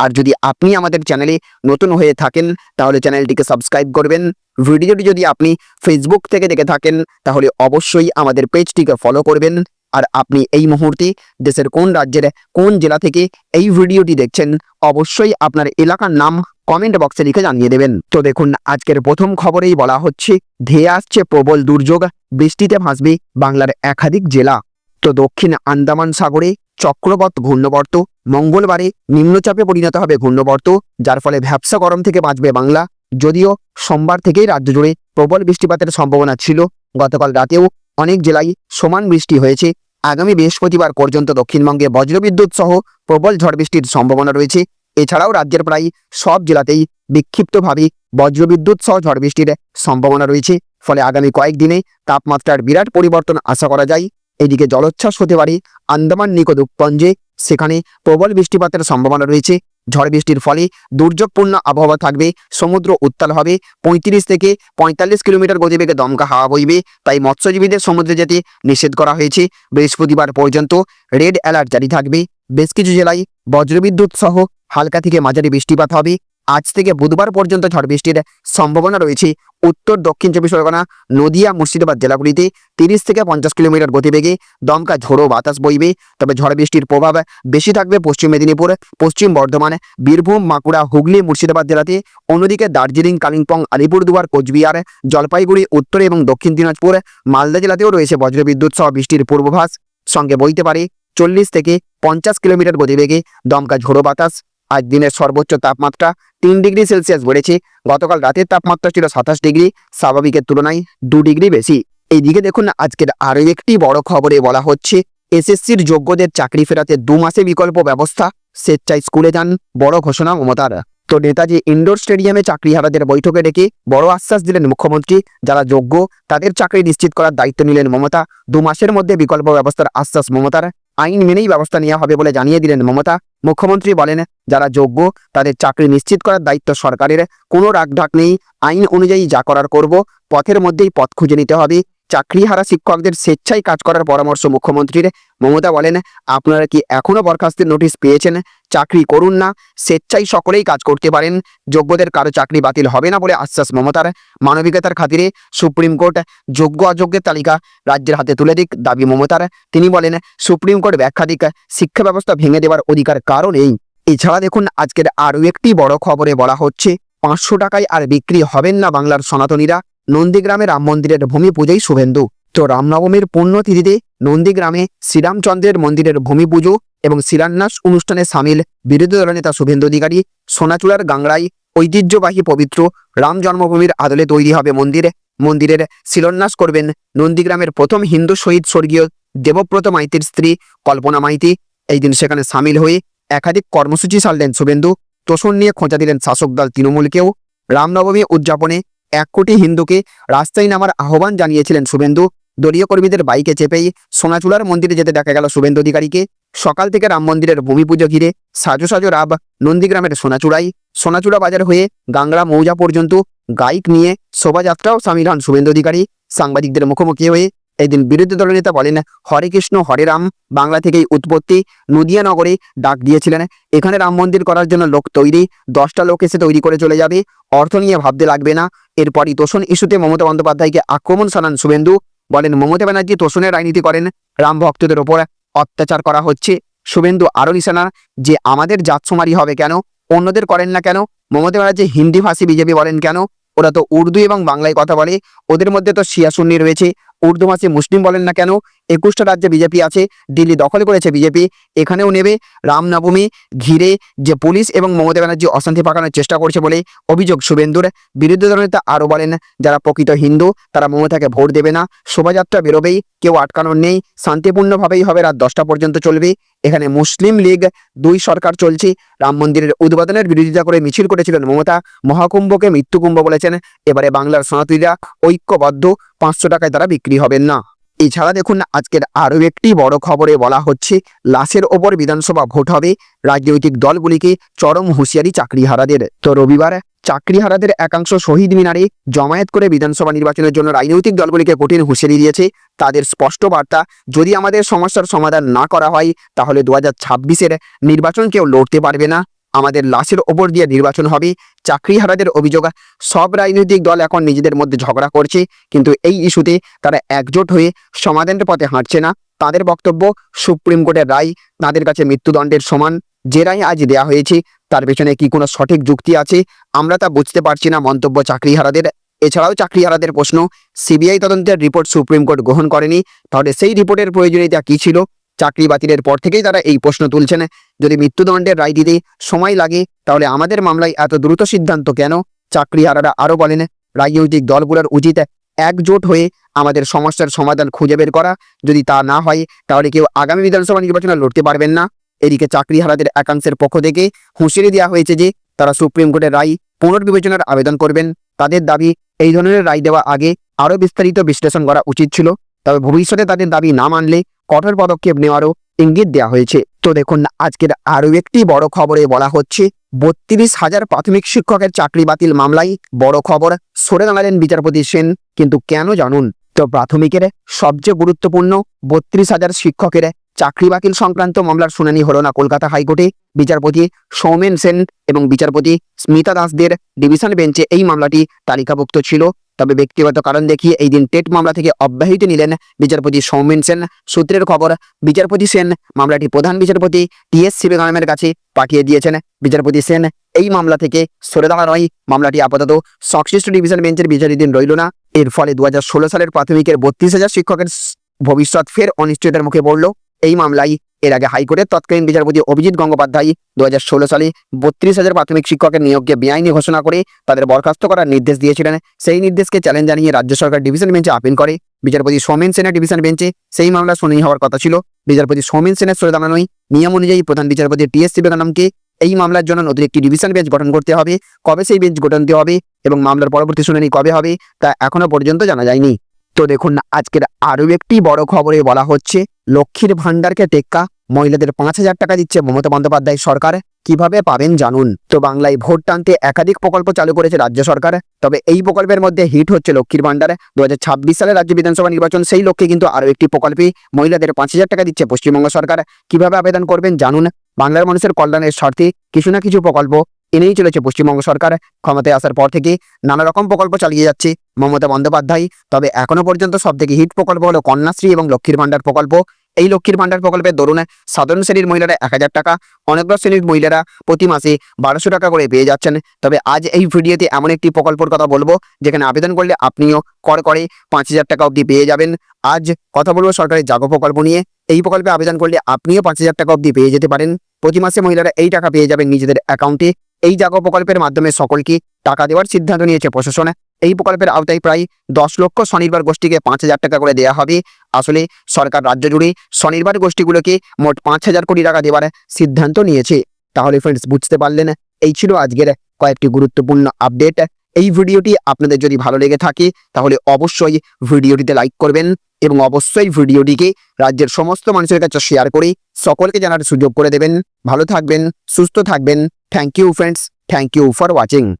আর যদি আপনি আমাদের চ্যানেলে নতুন হয়ে থাকেন, তাহলে চ্যানেলটিকে সাবস্ক্রাইব করবেন। ভিডিওটি যদি আপনি ফেসবুক থেকে দেখে থাকেন, তাহলে অবশ্যই আমাদের পেজটিকে ফলো করবেন। আর আপনি এই মুহূর্তে দেশের কোন রাজ্যের, কোন জেলা থেকে এই ভিডিওটি দেখছেন, অবশ্যই আপনার এলাকার নাম কমেন্ট বক্সে লিখে জানিয়ে দেবেন। তো দেখুন, আজকের প্রথম খবরেই বলা হচ্ছে, ধেয়ে আসছে প্রবল দুর্যোগ, বৃষ্টিতে ভাসবে বাংলার একাধিক জেলা। তো দক্ষিণ আন্দামান সাগরে চক্রবত ঘূর্ণবর্ত। মঙ্গলবারে নিম্নচাপে পরিণত হবে ঘূর্ণবর্ত, যার ফলে ভ্যাবসা গরম থেকে বাঁচবে বাংলা। যদিও সোমবার থেকেই রাজ্য জুড়ে প্রবল বৃষ্টিপাতের সম্ভাবনা ছিল। গতকাল রাতেও অনেক জেলায় সমান বৃষ্টি হয়েছে। আগামী বৃহস্পতিবার পর্যন্ত দক্ষিণবঙ্গে বজ্রবিদ্যুৎ সহ প্রবল ঝড় বৃষ্টির সম্ভাবনা রয়েছে। এছাড়াও রাজ্যের প্রায় সব জেলাতেই বিক্ষিপ্তভাবে বজ্রবিদ্যুৎ সহ ঝড় বৃষ্টির সম্ভাবনা রয়েছে। ফলে আগামী কয়েকদিনে তাপমাত্রার বিরাট পরিবর্তন আশা করা যায়। এদিকে জলোচ্ছ্বাস হতে পারে আন্দামান উপকঞ্জে সেখানে প্রবল বৃষ্টিপাতের সম্ভাবনা রয়েছে। ঝড় বৃষ্টির ফলে দুর্যোগপূর্ণ আবহাওয়া থাকবে। সমুদ্র উত্তাল হবে। পঁয়ত্রিশ থেকে পঁয়তাল্লিশ কিলোমিটার গতিবেগে দমকা হাওয়া বইবে। তাই মৎস্যজীবীদের সমুদ্রে যেতে নিষেধ করা হয়েছে। বৃহস্পতিবার পর্যন্ত রেড অ্যালার্ট জারি থাকবে। বেশ কিছু জেলায় বজ্রবিদ্যুৎ সহ হালকা থেকে মাঝারি বৃষ্টিপাত হবে। আজ থেকে বুধবার পর্যন্ত ঝড় বৃষ্টির সম্ভাবনা রয়েছে। উত্তর, দক্ষিণ চব্বিশ পরগনা, নদিয়া, মুর্শিদাবাদ জেলাগুলিতে তিরিশ থেকে পঞ্চাশ কিলোমিটার গতিবেগে দমকা ঝোড়ো বাতাস বইবে। তবে ঝড় বৃষ্টির প্রভাব বেশি থাকবে পশ্চিম মেদিনীপুর, পশ্চিম বর্ধমান, বীরভূম বাঁকুড়া হুগলি, মুর্শিদাবাদ জেলাতে। অন্যদিকে দার্জিলিং, কালিম্পং, আলিপুরদুয়ার, কোচবিহার, জলপাইগুড়ি, উত্তর এবং দক্ষিণ দিনাজপুর, মালদা জেলাতেও রয়েছে বজ্রবিদ্যুৎ সহ বৃষ্টির পূর্বাভাস। সঙ্গে বইতে পারে, চল্লিশ থেকে পঞ্চাশ কিলোমিটার গতিবেগে দমকা ঝোড়ো বাতাস। আজ দিনের সর্বোচ্চ তাপমাত্রা তিন ডিগ্রি সেলসিয়াস বেড়েছে। গতকাল রাতের তাপমাত্রা ছিল সাতাশ ডিগ্রি, স্বাভাবিকের তুলনায় দু ডিগ্রি বেশি। এইদিকে দেখুন আজকের আরও একটি বড় খবরে বলা হচ্ছে, এসএসসির যোগ্যদের চাকরি ফেরাতে দু মাসে বিকল্প ব্যবস্থা, স্বেচ্ছায় স্কুলে যান, বড় ঘোষণা মমতার। তো নেতাজি ইনডোর স্টেডিয়ামে চাকরিহারাদের বৈঠকে ডেকে বড় আশ্বাস দিলেন মুখ্যমন্ত্রী, যারা যোগ্য তাদের চাকরি নিশ্চিত করার দায়িত্ব নিলেন মমতা। দু মাসের মধ্যে বিকল্প ব্যবস্থার আশ্বাস মমতার। আইন মেনেই ব্যবস্থা নেওয়া হবে বলে জানিয়ে দিলেন মমতা। মুখ্যমন্ত্রী বলেন, যারা যোগ্য, তাদের চাকরি নিশ্চিত করার দায়িত্ব সরকারের। কোনো রাগঢাক নেই। আইন অনুযায়ী যা করার করব, পথের মধ্যেই পথ খুঁজে নিতে হবে। চাকরিহারা শিক্ষকদের স্বেচ্ছায় কাজ করার পরামর্শ মুখ্যমন্ত্রীর। মমতা বলেন, আপনারা কি এখনও বরখাস্তের নোটিশ পেয়েছেন? চাকরি করুন না। স্বেচ্ছায় সকলেই কাজ করতে পারেন। যোগ্যদের কারও চাকরি বাতিল হবে না বলে আশ্বাস মমতার। মানবিকতার খাতিরে সুপ্রিম কোর্ট যোগ্য অযোগ্যের তালিকা রাজ্যের হাতে তুলে দিক দাবি মমতার। তিনি বলেন, সুপ্রিম কোর্ট ব্যাখ্যা দিক, শিক্ষা ব্যবস্থা ভেঙে দেওয়ার অধিকার কারণ নেই। এছাড়া দেখুন, আজকের আরও একটি বড় খবরে বলা হচ্ছে, পাঁচশো টাকায় আর বিক্রি হবেন না বাংলার সনাতনীরা। নন্দীগ্রামে রাম মন্দিরের ভূমি পুজোই শুভেন্দু। তো রামনবমীর পুণ্যতিথিতে নন্দীগ্রামে শ্রীরামচন্দ্রের মন্দিরের ভূমি পুজো এবং শিলান্যাস অনুষ্ঠানে সামিল বিরোধী দলনেতা শুভেন্দু অধিকারী, সোনাচূড়ার গাংড়ায় ঐতিহ্যবাহী পবিত্র রাম জন্মভূমির আদলে তৈরি হবে মন্দির। মন্দিরের শিলান্যাস করবেন নন্দীগ্রামের প্রথম হিন্দু শহীদ স্বর্গীয় দেবব্রত মাইতির স্ত্রী কল্পনা মাইতি। এই দিন সেখানে সামিল হয়ে একাধিক কর্মসূচি সারলেন শুভেন্দু। তোষণ নিয়ে খোঁজা দিলেন শাসক দল তৃণমূলকেও। রামনবমী উদযাপনে এক কোটি হিন্দুকে রাস্তায় নামার আহ্বান জানিয়েছিলেন শুভেন্দু। দলীয় কর্মীদের বাইকে চেপেই সোনাচুলার মন্দিরে যেতে দেখা গেল শুভেন্দু অধিকারীকে। সকাল থেকে রাম মন্দিরের ভূমি পুজো ঘিরে সাজো সাজো রাব নন্দীগ্রামের সোনাচূড়াই সোনাচূড়া বাজার হয়ে গাংরা মৌজা পর্যন্ত গাইক নিয়ে শোভাযাত্রাও সামিল হন শুভেন্দু অধিকারী। সাংবাদিকদের মুখোমুখি হয়ে এদিন বিরোধী দলনেতা বলেন, হরে কৃষ্ণ, হরে রাম। বাংলা থেকেই উৎপত্তি নদিয়া নগরে ডাক দিয়েছিলেন। এখানে রাম মন্দির করার জন্য লোক তৈরি, দশটা লোক এসে তৈরি করে চলে যাবে। অর্থ নিয়ে ভাবতে লাগবে না। এরপরই তোষণ ইস্যুতে মমতা বন্দ্যোপাধ্যায়কে আক্রমণ শানান শুভেন্দু। বলেন, মমতা ব্যানার্জি তোষণের রাজনীতি করেন, রাম ভক্তদের ওপর অত্যাচার করা হচ্ছে। শুভেন্দু আরও নিশানা যে আমাদের জাতসুমারি হবে কেন? অন্যদের করেন না কেন? মমতা ব্যানার্জি হিন্দি ভাষী বিজেপি বলেন কেন? ওরা তো উর্দু এবং বাংলায় কথা বলে। ওদের মধ্যে তো শিয়া সুন্নি রয়েছে। উর্দু ভাষী মুসলিম বলেন না কেন? একুশটা রাজ্যে বিজেপি আছে, দিল্লি দখল করেছে বিজেপি এখানেও নেবে। রামনবমী ঘিরে যে পুলিশ এবং মমতা ব্যানার্জি অশান্তি পাকানোর চেষ্টা করছে বলে অভিযোগ শুভেন্দুর। বিরোধী দলনেতা আরও বলেন, যারা প্রকৃত হিন্দু, তারা মমতাকে ভোট দেবে না। শোভাযাত্রা বেরোবেই, কেউ আটকানোর নেই। শান্তিপূর্ণভাবেই হবে রাত দশটা পর্যন্ত চলবে। এখানে মুসলিম লীগ, দুই সরকার চলছে। রাম মন্দিরের উদ্বোধনের বিরোধিতা করে মিছিল করেছিলেন মমতা। মহাকুম্ভকে মৃত্যুকুম্ভ বলেছেন। এবারে বাংলার সনাতনীরা ঐক্যবদ্ধ। পাঁচশো টাকায় তারা বিক্রি হবেন না। এছাড়া দেখুন, আজকের আরও একটি বড় খবরে বলা হচ্ছে, লাশের ওপর বিধানসভা ভোট হবে, রাজনৈতিক দলগুলিকে চরম হুঁশিয়ারি চাকরিহারাদের। তো রবিবার চাকরিহারাদের একাংশ শহীদ মিনারে জমায়েত করে বিধানসভা নির্বাচনের জন্য রাজনৈতিক দলগুলিকে কঠিন হুঁশিয়ারি দিয়েছে। তাদের স্পষ্ট বার্তা, যদি আমাদের সমস্যার সমাধান না করা হয়, তাহলে দু হাজার নির্বাচন কেউ লড়তে পারবে না। আমাদের লাশের ওপর দিয়ে নির্বাচন হবে। চাকরিহারাদের অভিযোগ, সব রাজনৈতিক দল এখন নিজেদের মধ্যে ঝগড়া করছে, কিন্তু এই ইস্যুতে তারা একজোট হয়ে সমাধানের পথে হাঁটছে না। তাদের বক্তব্য, সুপ্রিম কোর্টের রায়, তাদের কাছে মৃত্যুদণ্ডের সমান। যে রায় আজ দেয়া হয়েছে, তার পেছনে কি কোনো সঠিক যুক্তি আছে? আমরা তা বুঝতে পারছি না মন্তব্য চাকরিহারাদের। এছাড়াও চাকরিহারাদের প্রশ্ন, সিবিআই তদন্তের রিপোর্ট সুপ্রিম কোর্ট গ্রহণ করেনি। তাহলে সেই রিপোর্টের প্রয়োজনীয়তা কি ছিল? চাকরি বাতিলের পর থেকেই তারা এই প্রশ্ন তুলছেন। যদি মৃত্যুদণ্ডের রায় দিতে সময় লাগে, তাহলে আমাদের মামলায় এত দ্রুত সিদ্ধান্ত কেন? চাকরিহারারা আরও বলেন, রাজনৈতিক দলগুলোর উচিত একজোট হয়ে আমাদের সমস্যার সমাধান খুঁজে বের করা। যদি তা না হয়, তাহলে কেউ আগামী বিধানসভা নির্বাচনে লড়তে পারবেন না। এদিকে চাকরিহারাদের একাংশের পক্ষ থেকে হুঁশিয়ারি দেওয়া হয়েছে যে, তারা সুপ্রিম কোর্টের রায় পুনর্বিবেচনার আবেদন করবেন। তাদের দাবি, এই ধরনের রায় দেওয়া আগে আরও বিস্তারিত বিশ্লেষণ করা উচিত ছিল। তবে ভবিষ্যতে তাদের দাবি না মানলে কঠোর পদক্ষেপ নেওয়ারও ইঙ্গিত দেওয়া হয়েছে। তো দেখুন, আজকের আরও একটি বড় খবরে বলা হচ্ছে, বত্রিশ হাজার প্রাথমিক শিক্ষকের চাকরি বাতিল মামলায় বড় খবর সরে দাঁড়ালেন বিচারপতি সেন, কিন্তু কেন জানুন? তো প্রাথমিকের সবচেয়ে গুরুত্বপূর্ণ বত্রিশ হাজার শিক্ষকের চাকরি বাতিল সংক্রান্ত মামলার শুনানি হলো না কলকাতা হাইকোর্টে। বিচারপতি সৌমেন সেন এবং বিচারপতি স্মিতা দাসদের ডিভিশন বেঞ্চে এই মামলাটি তালিকাভুক্ত ছিল। তবে ব্যক্তিগত কারণ দেখিয়ে এই দিন টেট মামলা থেকে অব্যাহতি নিলেন বিচারপতি সৌমিন সেন। সূত্রের খবর, বিচারপতি সেন মামলাটি প্রধান বিচারপতি টি এস শিবগামের কাছে পাঠিয়ে দিয়েছেন। বিচারপতি সেন এই মামলা থেকে সরে দাঁড়া নয় মামলাটি আপাতত সংশ্লিষ্ট ডিভিশন বেঞ্চের বিচারাধীন রইল না। এর ফলে দু হাজার ষোলো সালের প্রাথমিকের বত্রিশ হাজার শিক্ষকের ভবিষ্যৎ ফের অনিশ্চয়তার মুখে পড়ল। এই মামলায় এর আগে হাইকোর্টের তৎকালীন বিচারপতি অভিজিৎ গঙ্গোপাধ্যায় দু হাজার ষোলো সালে বত্রিশ হাজার প্রাথমিক শিক্ষকের নিয়োগকে বেআইনি ঘোষণা করে তাদের বরখাস্ত করার নির্দেশ দিয়েছিলেন। সেই নির্দেশকে চ্যালেঞ্জ জানিয়ে রাজ্য সরকার ডিভিশন বেঞ্চে আপিল করে। বিচারপতি সৌমেন সেনের ডিভিশন বেঞ্চে সেই মামলা শুনানি হওয়ার কথা ছিল। বিচারপতি সৌমেন সেনের সরে দাঁড়ানোই নিয়ম অনুযায়ী প্রধান বিচারপতি টি এস শিবগানমকে এই মামলার জন্য নতুন একটি ডিভিশন বেঞ্চ গঠন করতে হবে। কবে সেই বেঞ্চ গঠন দিতে হবে এবং মামলার পরবর্তী শুনানি কবে হবে তা এখনও পর্যন্ত জানা যায়নি। তো দেখুন, আজকের আরও একটি বড় খবরে বলা হচ্ছে, লক্ষ্মীর ভাণ্ডারকে টেক্কা মহিলাদের পাঁচ হাজার টাকা দিচ্ছে মমতা বন্দ্যোপাধ্যায় সরকার। কীভাবে পাবেন জানুন? তো বাংলায় ভোট টানতে একাধিক প্রকল্প চালু করেছে রাজ্য সরকার। তবে এই প্রকল্পের মধ্যে হিট হচ্ছে লক্ষ্মীর ভান্ডার দু সালে রাজ্য বিধানসভা নির্বাচন, সেই লক্ষ্যে কিন্তু আরও একটি প্রকল্পে মহিলাদের পাঁচ হাজার টাকা দিচ্ছে পশ্চিমবঙ্গ সরকার। কীভাবে আবেদন করবেন জানুন? বাংলার মানুষের কল্যাণের স্বার্থে কিছু না কিছু প্রকল্প এনেই চলেছে পশ্চিমবঙ্গ সরকার। ক্ষমতায় আসার পর থেকে নানা রকম প্রকল্প চালিয়ে যাচ্ছে মমতা বন্দ্যোপাধ্যায়। তবে এখনও পর্যন্ত সব থেকে হিট প্রকল্প হলো কন্যাশ্রী এবং লক্ষ্মীর ভান্ডার প্রকল্প। এই লক্ষ্মীর ভান্ডার প্রকল্পের দরুন সাধারণ শ্রেণির মহিলারা এক হাজার টাকা অনেক শ্রেণির মহিলারা প্রতি মাসে বারোশো টাকা করে পেয়ে যাচ্ছেন। তবে আজ এই ভিডিওতে এমন একটি প্রকল্পের কথা বলব, যেখানে আবেদন করলে আপনিও কর করে পাঁচ হাজার টাকা অবধি পেয়ে যাবেন। আজ কথা বলব সরকারের জাগো প্রকল্প নিয়ে। এই প্রকল্পে আবেদন করলে আপনিও পাঁচ হাজার টাকা অবধি পেয়ে যেতে পারেন। প্রতি মাসে মহিলারা এই টাকা পেয়ে যাবেন নিজেদের অ্যাকাউন্টে। এই জাগো প্রকল্পের মাধ্যমে সকলকে টাকা দেওয়ার সিদ্ধান্ত নিয়েছে প্রশাসন। এই প্রকল্পের আওতায় প্রায় দশ লক্ষ স্বনির্ভর গোষ্ঠীকে পাঁচ হাজার টাকা করে দেওয়া হবে। আসলে সরকার রাজ্য জুড়ে স্বনির্ভর গোষ্ঠীগুলোকে মোট পাঁচ হাজার কোটি টাকা দেওয়ার সিদ্ধান্ত নিয়েছে। তাহলে ফ্রেন্ডস বুঝতে পারলেন? এই ছিল আজকের কয়েকটি গুরুত্বপূর্ণ আপডেট এই ভিডিওটি আপনাদের যদি ভালো লেগে থাকে, তাহলে অবশ্যই ভিডিওটিতে লাইক করবেন এবং অবশ্যই ভিডিওটিকে রাজ্যের সমস্ত মানুষের কাছে শেয়ার করে সকলকে জানার সুযোগ করে দেবেন। ভালো থাকবেন, সুস্থ থাকবেন। Thank you friends thank you for watching